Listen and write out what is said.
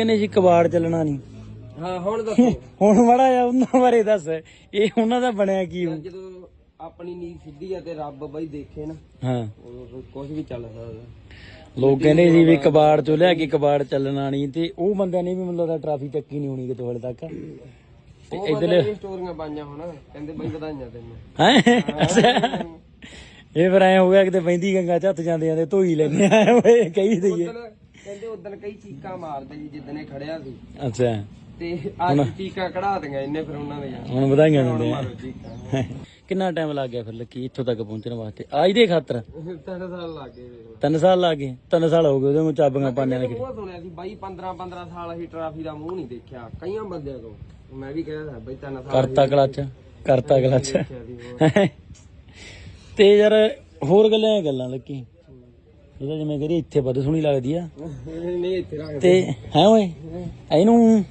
ਕਹਿੰਦੇ ਸੀ ਕਬਾੜ ਚੱਲਣਾ ਨਹੀਂ ਹਾਂ ਹੁਣ ਦੱਸੋ। ਹੁਣ ਮਾੜਾ ਉਹਨਾਂ ਬਾਰੇ ਦੱਸ। ਇਹ ਉਹਨਾਂ ਦਾ ਬਣਿਆ ਕੀ? ਜਦੋਂ ਆਪਣੀ ਨੀਂਦ ਸਿੱਧੀ ਆ ਤੇ ਰੱਬ ਬਈ ਦੇਖੇ ਨਾ ਹਾਂ। ਕੁਝ ਵੀ ਚੱਲ ਸਕਦਾ। ਲੋਕ ਕਹਿੰਦੇ ਸੀ ਵੀ ਕਬਾੜ ਚੋਂ ਲਿਆ ਕੇ ਕਬਾੜ ਚੱਲਣਾ ਨਹੀਂ ਤੇ ਉਹ ਬੰਦਿਆਂ ਨੇ ਵੀ ਮੈਨੂੰ ਲੱਗਦਾ ਟਰਾਫੀ ਚੱਕੀ ਨਹੀਂ ਹੋਣੀ ਕਿਤੇ ਹਲੇ ਤੱਕ। ਉਹ ਇਧਰਲੇ ਸਟੋਰੀਆਂ ਪਾਈਆਂ ਹੁਣ ਕਹਿੰਦੇ ਬਈ ਵਧਾਈਆਂ ਤੈਨੂੰ। ਹੈ? ਇਹ ਫਿਰ ਐ ਹੋ ਗਿਆ ਕਿਤੇ ਪੈਂਦੀ ਗੰਗਾ ਚ ਹੱਥ ਜਾਂਦੇ ਜਾਂਦੇ ਧੋਈ ਲੈਨੇ ਆ। ਓਏ ਕਹੀ ਦਈਏ। ਕਹਿੰਦੇ ਉਦੋਂ ਕਈ ਚੀਕਾਂ ਮਾਰਦੇ ਜੀ ਇਹ ਖੜਿਆ ਸੀ। ਅੱਛਾ। ਤੇ ਅੱਜ ਚੀਕਾਂ ਕਢਾ ਦਿੰਗਾ ਇਹਨੇ ਫਿਰ ਉਹਨਾਂ ਦੀਆਂ ਹੁਣ ਵਧਾਈਆਂ ਦਿੰਦੇ ਆ। ਕਿੰਨਾ ਟਾਈਮ ਲੱਗ ਗਿਆ ਫਿਰ ਲੱਕੀ ਇੱਥੋਂ ਤੱਕ ਪਹੁੰਚਣ ਵਾਸਤੇ? ਅੱਜ ਦੇ ਖਾਤਰ ਤਿੰਨ ਸਾਲ ਲੱਗ ਗਏ ਵੇਖ ਸਾਲ ਲੱਗ ਗਏ। ਤਿੰਨ ਸਾਲ ਹੋ ਗਏ ਉਹਦੇ ਚਾਬੀਆਂ ਪਾਣਿਆਂ ਦੇ ਉਹ ਸੁਣਿਆ ਸੀ ਬਾਈ 15 15 ਸਾਲ ਅਸੀਂ ਟਰਾਫੀ ਦਾ ਮੂੰਹ ਨਹੀਂ ਦੇਖਿਆ। ਕਈਆਂ ਬੰਦਿਆਂ ਤੋਂ। ਮੈਂ ਵੀ ਬਈ ਸਾਲ ਕਰਤਾ ਕਲਚ। ਕਰਤਾ ਕਲਚ। ਤੇ ਯਾਰ ਹੋਰ ਗੱਲਾਂ ਇਹ ਗੱਲਾਂ ਲੱਕੀ? ਇਹ ਤਾਂ ਜਿਵੇਂ ਕਰੀ ਇੱਥੇ ਵੱਧ ਸੋਹਣੀ ਲੱਗਦੀ ਆ। ਨਹੀਂ ਇੱਥੇ ਰੱਖ ਤੇ ਹੈ ਓਏ ਇਹਨੂੰ